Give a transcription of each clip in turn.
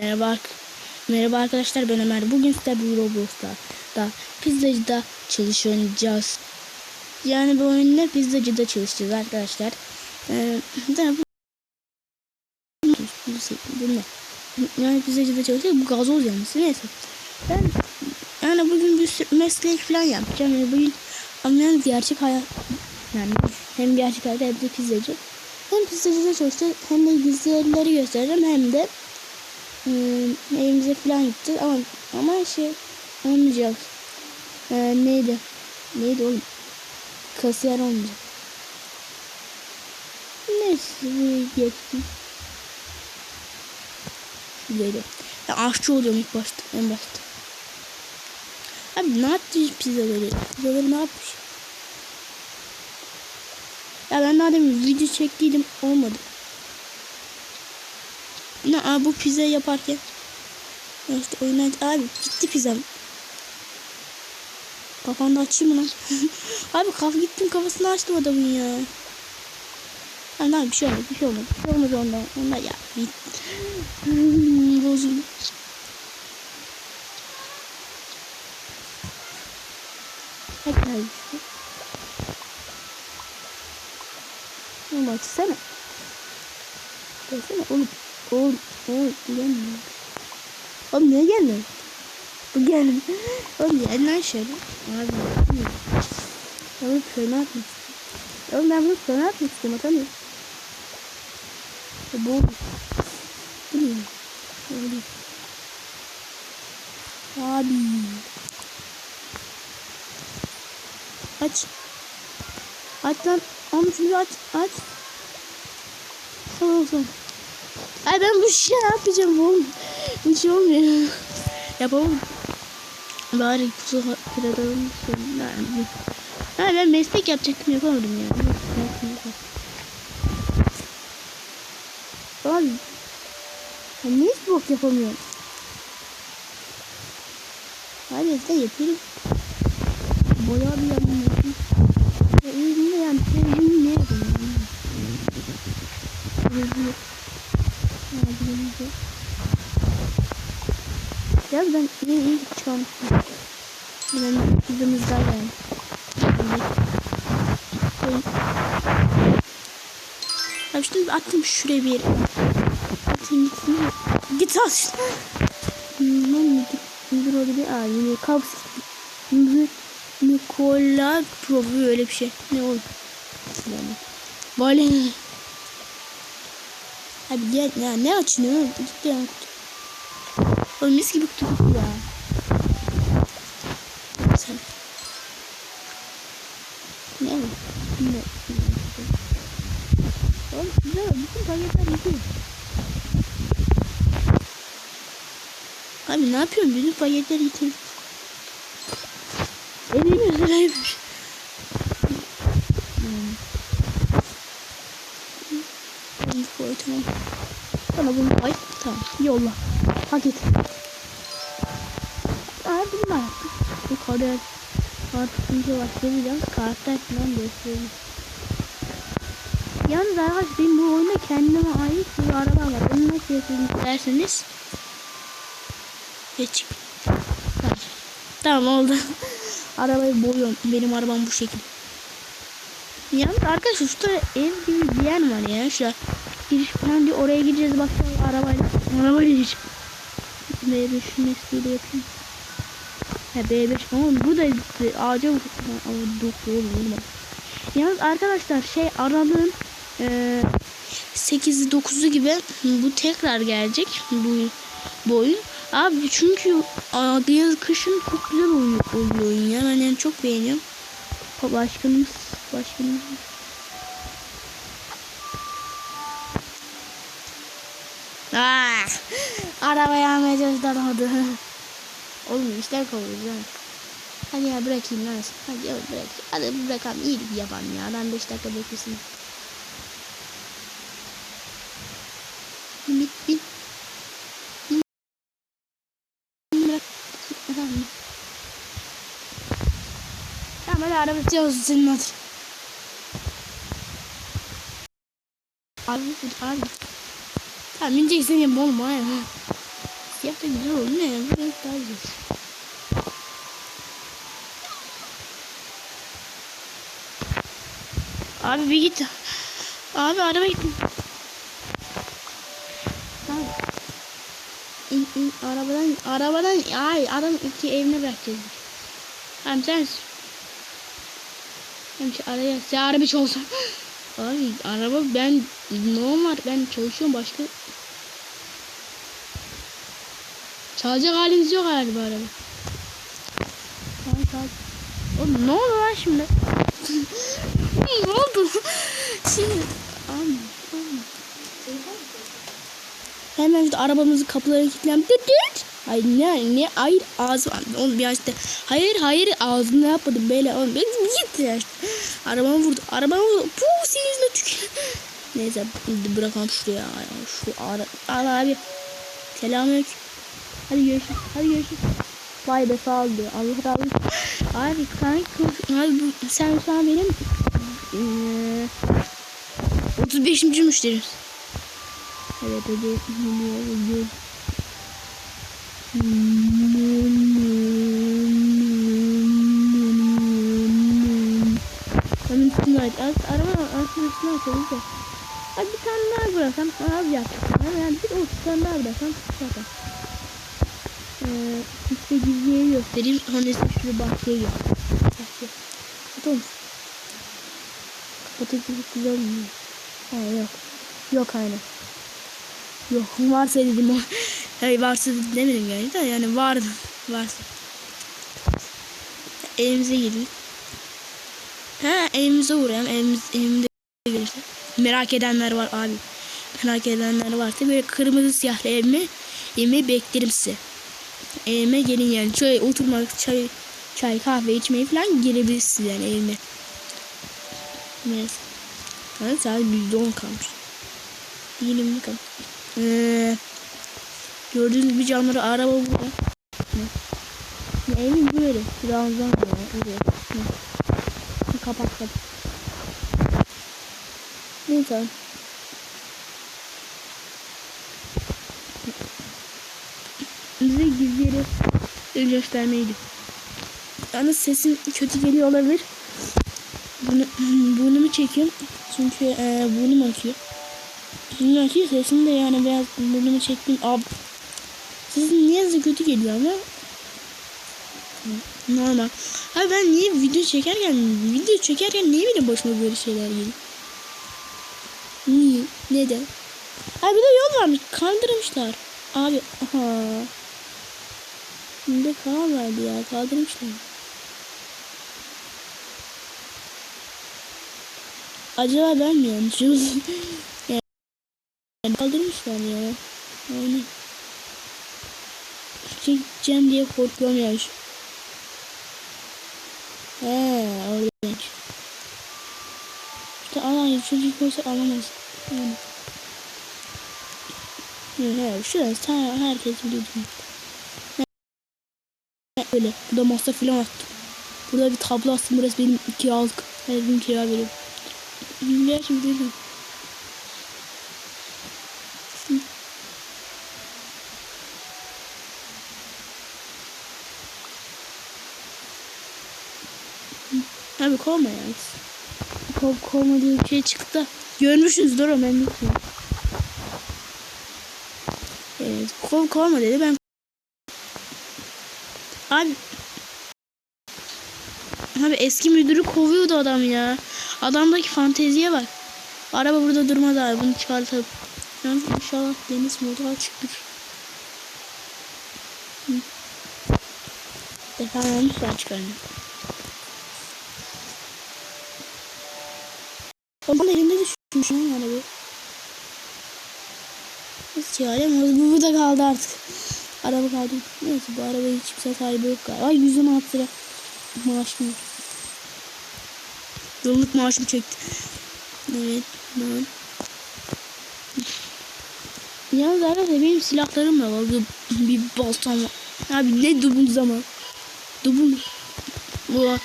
Merhaba, merhaba arkadaşlar ben Ömer. Bugün size bir Roblox'ta da pizzacıda çalışacağız. Yani bu oyunda pizzacıda çalışacağız arkadaşlar. Ee, bu bu ne? Yani pizzacıda çalışacağız. Bu gazoz yanlısı neyse. Ben yani bugün bir meslek falan yapacağım. Yani bugün ama gerçek hayat yani hem gerçek hayatta hem de pizzacı. Hem pizzacıda çalışacağız hem de gizli göstereceğim hem de hmm, evimize falan gideceğiz ama ama şey olmayacak. Ee, neydi? Neydi oğlum? Kasiyer olmayacak. Neyse geçtim. Böyle. Ya aşçı oluyorum ilk başta. En başta. Abi ne yaptı pizzaları? Pizzaları ne yapmış? Ya ben daha demin video çektiydim olmadı. Ne abi bu pizza yaparken ya işte oyundan abi gitti pizzam. Kafanda açayım mı lan? abi kaf gittim kafasını açtım adamın ya. Abi abi bir şey olmadı bir şey olmadı. Bir şey olmadı ondan. Ondan ya. Hmm, Bozuldu. Hadi hadi. Oğlum açsana. Gelsene oğlum. Oğlum. Oğlum gelmiyor. Oğlum niye gelmiyor? Bu gelmiyor. Oğlum gel lan şöyle. Abi. Oğlum şöyle atmak istiyorum. Oğlum ben bunu şöyle atmak. Atamıyorum. Bu. Bu ne? Öyle. Abi. Aç. Aç lan. Onu şunu aç. Aç. Tamam tamam. Ay ben bu şey yapacağım oğlum. Bir şey olmuyor. Yapamam. Bari kutu kıralım. Yani. Ha ben meslek yapacaktım yapamadım ya. Abi. Ben niye hiç bok yapamıyorum? Hadi de yapayım. Bayağı bir yapayım. Ya elimde yani sevdiğim ne yapayım? Rezil. Ya ben iyi iyi çıkarmıştım. Ben kızımızda yani. Abi şimdi attım şuraya bir yere. Atayım gitsin. Git at. Hmm, müdür, müdür orada bir aa yine kaps. Nikola Probu öyle bir şey. Ne olur? Yani. Böyle. Abi gel ya ne açılıyor? Git ya. Oğlum mis gibi kutu ya. Sen. Ne? Ne? Oğlum güzel. Bütün paketler gidiyor. Abi ne yapıyorsun? Bütün paketleri gidiyor. Evin üzereymiş. Hmm. Koy tamam. Bana bunu koy. Tamam. Yolla. Paket. Aa bunlar. Bu kadar. Artık bir şey başlayacağız. Kartlar falan göstereyim. Yalnız arkadaşlar benim bu oyunda kendime ait bir araba var. Onu nasıl yapayım derseniz. Geç. Tamam. Oldu. Arabayı boyuyorum. Benim arabam bu şekilde. Yalnız arkadaşlar şurada ev gibi bir yer var ya. Şurada giriş falan diye oraya gideceğiz bak arabayla. Arabayla gideceğiz. B5 mesleğiyle yapayım. Ha B5 ama bu da ağaca doktor oğlum. Yalnız arkadaşlar şey aralığın e, 8'i 9'u gibi bu tekrar gelecek bu, bu oyun. Abi çünkü yaz kışın çok güzel oluyor, oluyor oyun ya. Ben yani çok beğeniyorum. Başkanımız başkanımız. Arabaya almayacağız darmadı. Oğlum işler kovuyoruz Hadi ya bırakayım lan. Hadi ya bırak. Hadi bırakalım. İyilik yapalım ya. Ben 5 dakika beklesin. Bin bin. Bırak. Tamam. Tamam hadi araba tutuyoruz senin hatır. Abi abi. Tamam bineceksin ya oğlum. Hayır. renkte güzel oldu. Ne? Bu renk daha. Abi bir git. Abi araba git. Arabadan arabadan ay adam iki evine bırakacağız. Tamam sen hem şu araya sen araba olsa abi araba ben normal ben çalışıyorum başka çalacak halimiz yok galiba araba. Oğlum ne oldu lan şimdi? ne oldu? şimdi abi, abi. Hemen işte arabamızın kapıları kilitlendi. Ay ne ne hayır ağzı onu bir açtı. Hayır hayır ağzını yapmadım böyle onu ben ya işte. Arabamı vurdu. Arabamı vurdu. Puh senin yüzüne tük. Neyse bırakalım şuraya. Şu ara. Al abi. Selamünaleyküm. Hadi görüşürüz. Hadi görüşürüz. Vay be sağ ol diyor. Allah razı olsun. Abi kanka abi bu, sen an benim ee, 35. müşterim. Evet hadi. Onun üstüne ait. Araba aslında üstüne açalım da. Hadi bir tane daha bıraksam az yapacağım. Yani bir 30 tane daha bıraksam zaten. Ee, işte gizliye göstereyim. Size şuraya bahçeye gel. Bahçe. Kapat olmuş. Kapatınca çok güzel olmuyor. Ha yok. Yok aynen. Yok varsa dedim o. Hayır varsa demedim yani de yani vardı. Varsa. Evimize gidelim. Ha evimize uğrayalım. Evimiz, evimde gelirse. Merak edenler var abi. Merak edenler varsa böyle kırmızı siyahlı evimi, evimi beklerim size. Evime gelin yani. Şöyle oturmak, çay, çay kahve içmeyi falan gelebilirsiniz yani evime. Neyse. Yani sadece %10 kalmış. 20 kalmış. Ee, gördüğünüz gibi canları araba burada. Ne? Evim böyle. Birazdan ya. Buraya. Ne? Ne? Kapat kapat. Neyse. Bize gizli yeri göstermeydi. Yalnız sesim kötü geliyor olabilir. Bunu, burnumu çekiyorum. Çünkü e, burnum akıyor. Burnum akıyor sesim de yani biraz burnumu çektim. Ab Sesim niyeyse kötü geliyor ama normal. Abi ben niye video çekerken video çekerken niye benim başıma böyle şeyler geliyor? Niye? Neden? Abi bir de yol varmış. Kaldırmışlar. Abi aha. Şimdi kanal vardı ya. Kaldırmışlar. Acaba ben mi yanlışım? yani kaldırmışlar ya. Yani. Çekeceğim diye korkuyorum ya. He oradaymış. İşte alan çocuk olsa alamaz. Yani. He, şurası herkes biliyor. Öyle. Burada masa filan attım. Burada bir tablo astım. Burası benim kiralık. Her gün kira veriyorum. Gerçi biliyorum. Abi kovma ya. Kov, kovma diye bir şey çıktı. Görmüşsünüzdür o ben bilmiyorum. Evet, kov kovma dedi ben. Abi Abi eski müdürü kovuyordu adam ya. Adamdaki fanteziye bak. Araba burada durmadı abi. Bunu çıkartalım. Yani inşallah deniz modu açıktır. Efendim çıkarım. Onun elinde düşmüş lan araba. Nasıl çağırayım? Bu burada kaldı artık. Araba kaldı. Neyse bu araba hiç kimse sahibi yok galiba. Ay 116 lira maaş mı? Yıllık maaşımı çekti. Evet. Ben. Yalnız arkadaşlar benim silahlarım da var. Bir, baltam var. Abi ne dubul zaman. Dubul. Bu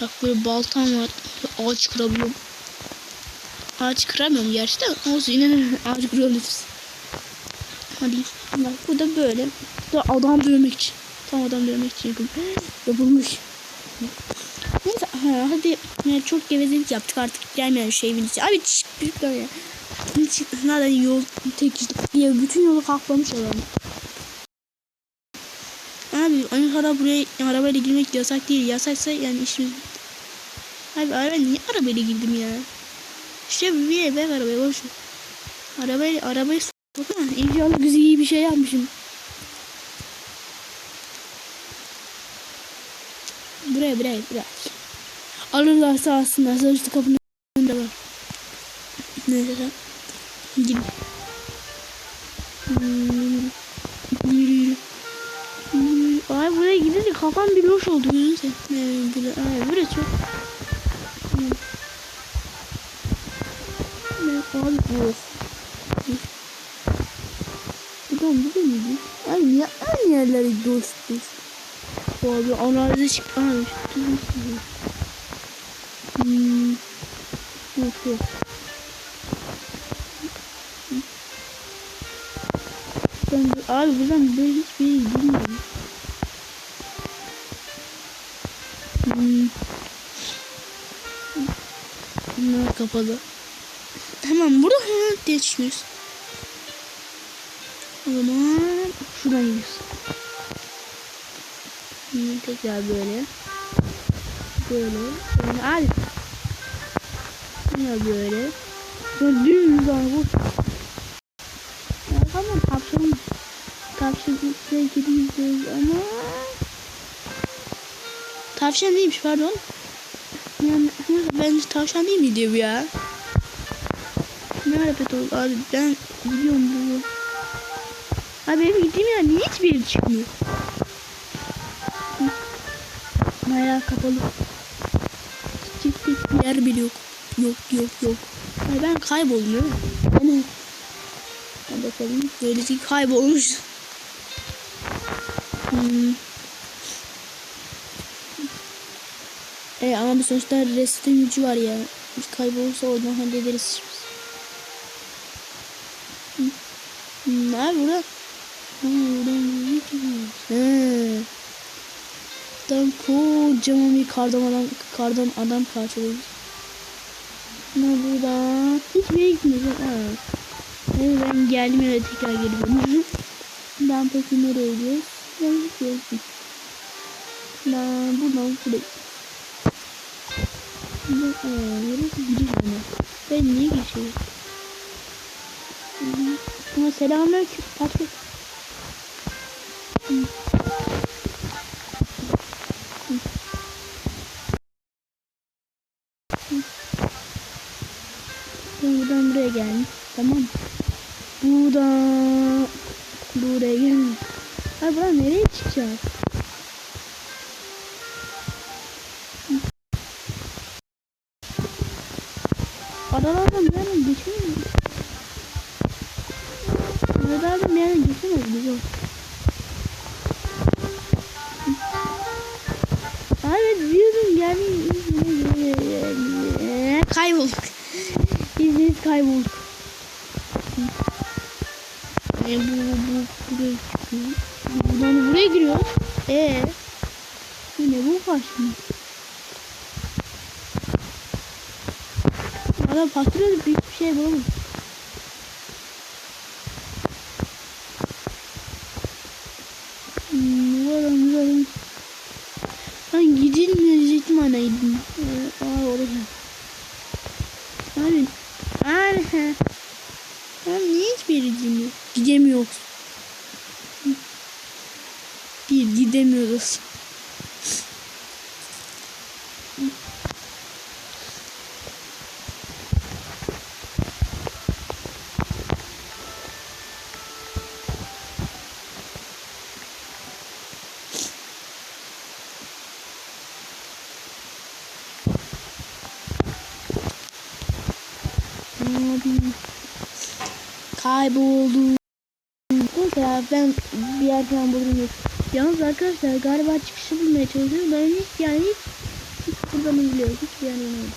bak böyle baltam var. Ağaç kırabiliyorum. Ağaç kıramıyorum gerçi de olsun de ağaç kırıyoruz. Hadi bak bu da böyle. Bu da adam dövmek için. Tam adam dövmek için yapılmış. Neyse ha, hadi yani çok gevezelik yaptık artık gelmeyen şey bilirsin. Abi çiş büyükler ya. Nereden yol tek ya bütün yolu kaplamış adam. Abi Ankara buraya arabayla girmek yasak değil. Yasaksa yani işimiz. Abi araba niye arabayla girdim ya? İşte bir ben arabaya boş ver. Arabayla arabayı sokma. İnşallah güzel iyi bir şey yapmışım. Buraya buraya buraya. Alırlarsa aslında sonuçta kapının önünde var. Neyse sen. Gidin. Ay buraya gidince kafam bir loş oldu gözünü seveyim. Ee, buraya, ay, buraya çok. Abi bu. Buradan bu muydu? Ay niye aynı yerlere dost dost. Abi analize çıktı. Hmm. Nasıl? Ben, abi buradan böyle hiçbir yere gidemiyorum. Hmm. Bunlar kapalı. Hemen burada hemen diye çıkıyoruz. O zaman şuradan gidiyoruz. Hmm, tekrar böyle. Böyle. Yani abi. Yine böyle. Sonra dümdüz abi bu. Ya tamam tavşan. Tavşanla gidiyoruz ama. Tavşan değilmiş pardon. Yani bence tavşan değil miydi bu ya? Hareket oldu abi ben biliyorum bu. Abi benim gittiğim yer niye hiçbir yere çıkmıyor? Bayağı kapalı. Çıktık bir yer bile yok. Yok yok yok. Ay ben kayboldum Yani. Hadi bakalım. Böylece kaybolmuş. Hmm. E ama bir sonuçta restin gücü var ya. Kaybolursa oradan hallederiz. Burada? He. Tam kocaman bir kardan adam, kardan adam parçalıyoruz. Ne burada? Hiçbir. Ha. Evet, ben geldim yere tekrar geliyorum. ben peki nereye gidiyoruz? Ben gidiyoruz. Ben buradan buraya. Ben, aa, neresi gidiyor bana? Ben niye geçiyorum? Ama selamünaleyküm. Patrik. Ben biz o. Evet diyorum yani kaybolduk. İziniz kaybolduk. E, bu, bu buraya çıkıyor. Buradan buraya giriyor. Ee, yine bu karşıma. Adam patlıyor büyük bir şey bulamadım. Hmm, varım varım. Ben gidilmeyecektim ana gidin. Ee, aa oraya. Abi. Abi. Ben niye hiçbir yere gidemiyor? Gidemiyoruz. Bir gidemiyoruz. Abi. Kayboldum. Neyse ben bir yerden buldum. Yalnız arkadaşlar galiba çıkışı bulmaya çalışıyorum. Ben hiç yani hiç, hiç buradan biliyorum. Hiçbir yerden yok.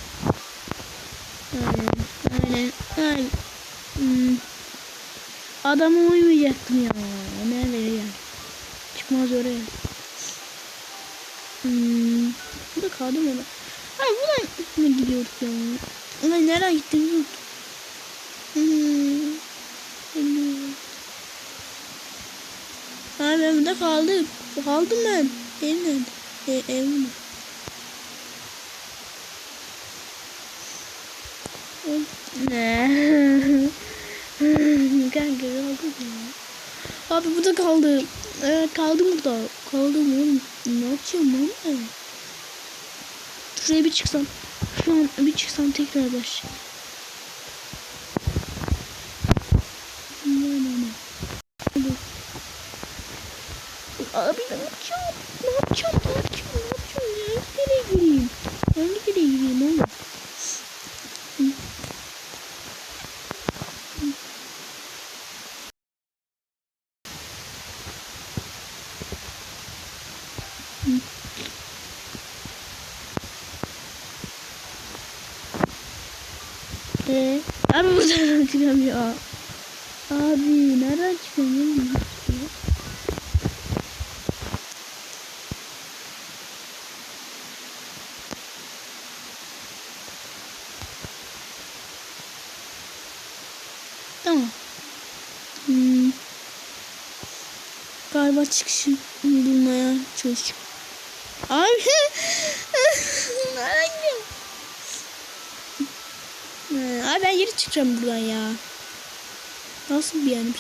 Aynen. Aynen. Aynen. Hmm. Adama uymayacaktım ya. Nerede ya? Çıkmaz oraya. Hmm. Burada kaldım orada. Ha buradan mı gidiyorduk ya? Ama nereden gittiğimizi unuttum. Hmm. Bilmiyorum. Ben burada kaldım. Kaldım ben. Ev? E, ev mi? Ne? Kanka kaldım ya. Abi burada kaldım. Evet kaldım burada. Kaldım oğlum. Ne yapacağım lan ben? Şuraya bir çıksam. Şu an bir çıksam tekrar başlayayım. Ne ne ne. Abi ne yapacağım? Ne yapacağım? Ne yapacağım? Ne yapacağım? Ya? Nereye gireyim? Hangi nereye gireyim oğlum? Ee, abi buradan çıkıyorum ya. Abi nereden çıkıyorum? Tamam. Hmm. Galiba çıkışı bulmaya çalışacağım. Abi. Nereden gidiyorum? Abi ben geri çıkacağım buradan ya. Nasıl bir yermiş?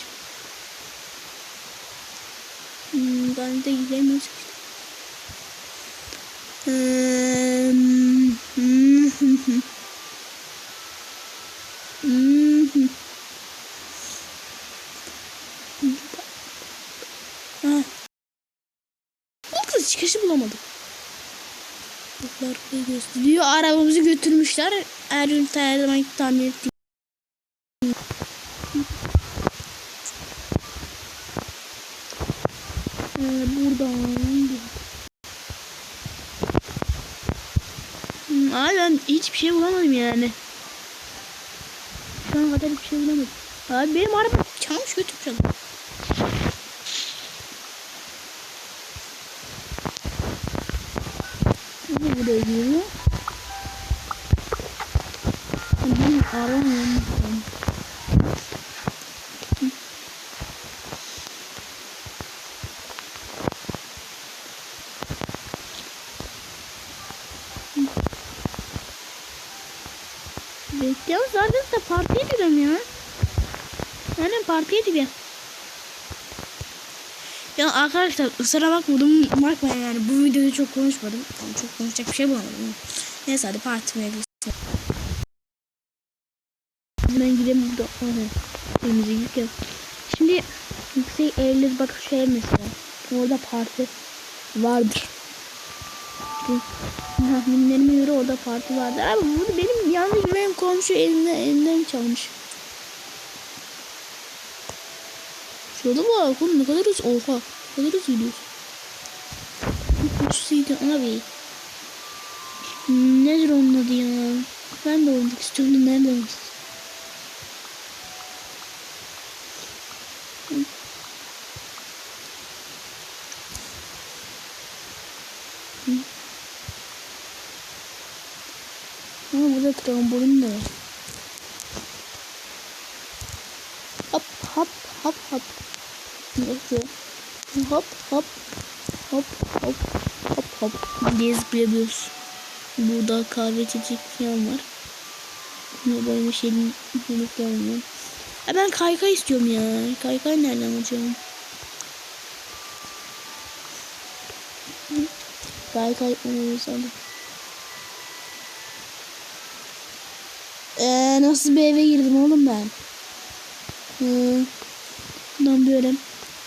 Hmm, ben de gidemiyorum işte. Hmm, hmm, hmm. Hmm, hmm. Çıkışı bulamadım. Bunlar gösteriyor. Arabamızı götürmüşler. Erün her zaman tamir. Ee, buradan. Hmm, Abi ben hiçbir şey bulamadım yani. Şu an kadar hiçbir şey bulamadım. Abi benim araba çalmış adam. Bu buraya giriyor. Yanmış. Bekliyoruz de partiye gidiyorum ya. Yani partiye gidiyorum. Ya arkadaşlar ısıra bakmadım. Bakmayın yani bu videoda çok konuşmadım. Çok konuşacak bir şey bulamadım. Neyse hadi partime gitsin. Burada. Hadi. Elimizi yıkayalım. Şimdi yüksek evleri bak şu ev mesela. Orada parti vardır. Tahminlerime göre orada parti vardır. Abi bunu benim yalnız benim komşu elinden, elinden çalmış. Şurada bak oğlum ne kadar uz oha ne kadar uz gidiyorsun. Uçsuydu abi. Nedir onun adı ya? Ben de oynamak istiyorum nerede oynamak istiyorum? Ama burada trambolin de var. Hop hop hop hop. Neyse. Hop hop. Hop hop hop hop. Diye zıplayabiliyoruz. Burada kahve içecek falan var. Ne böyle bir şey yemek gelmiyor. Ha ben kaykay istiyorum ya. Kaykay nereden alacağım? Kaykay olursa da. Nasıl bir eve girdim oğlum ben? Ee, bundan böyle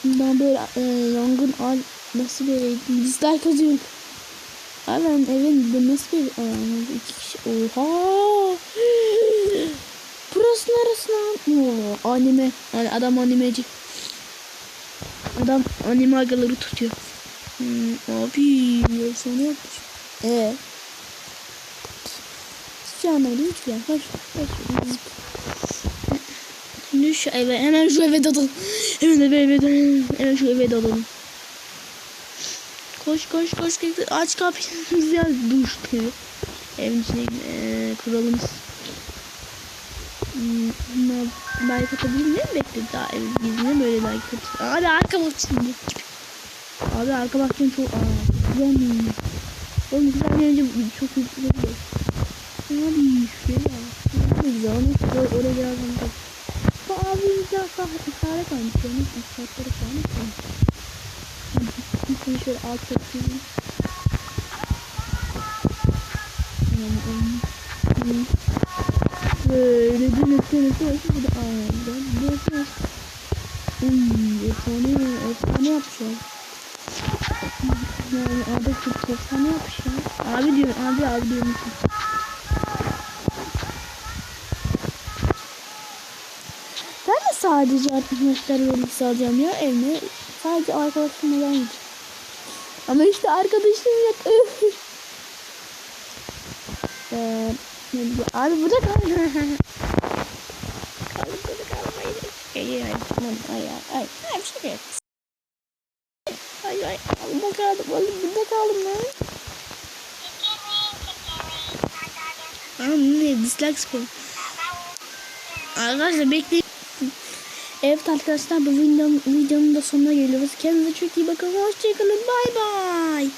bundan böyle e, yangın al nasıl bir eve girdim? Dislike yazıyorum. Abi ben evin nasıl bir Aa, iki kişi oha! Burası neresi anime yani adam animeci. Adam anime agaları tutuyor. Hmm, abi ya sana yapmış eee Şey anlamadım hiçbir şey. Kaç, kaç. Şimdi şu eve hemen şu eve dalalım. Hemen eve eve dalalım. Hemen şu eve dalalım. Koş koş koş. Aç kapıyı. Güzel duş evi. Evin içine eee kuralım. Hmm, Bunlar like atabilir miyim? Bekle daha ev gizline böyle like atabilir. Abi arka bahçem Abi arka bahçem çok aa güzel mi? Oğlum güzel önce çok güzel. Abi şuraya bak. Ne güzel onu şuraya oraya. Bu abi güzel işaret almış. Yani işaretleri falan koymuş. Şimdi şöyle alt. Hı. Böyle dönüp dönüp dönüp bir de aynen dönüp dönüp. Hmm, efsane, efsane yapmışlar. Yani abi çok efsane yapmışlar. Abi diyorum, abi abi diyorum. Ben de sadece arkadaşlar yolcusu alacağım ya evime. Sadece arkadaşımla ben gideceğim. Ama işte arkadaşım yok. Ee? Abi burada kal. Kalın burada kalmayın. Ay ay tamam ay ay ay. Ay bir şey yok. Ay ay burada kaldım. Oğlum burada kaldım lan. Ne dislike spor. Arkadaşlar bekleyin. Evet arkadaşlar bu videonun, videonun da sonuna geliyoruz. Kendinize çok iyi bakın. Hoşçakalın. Bay bay.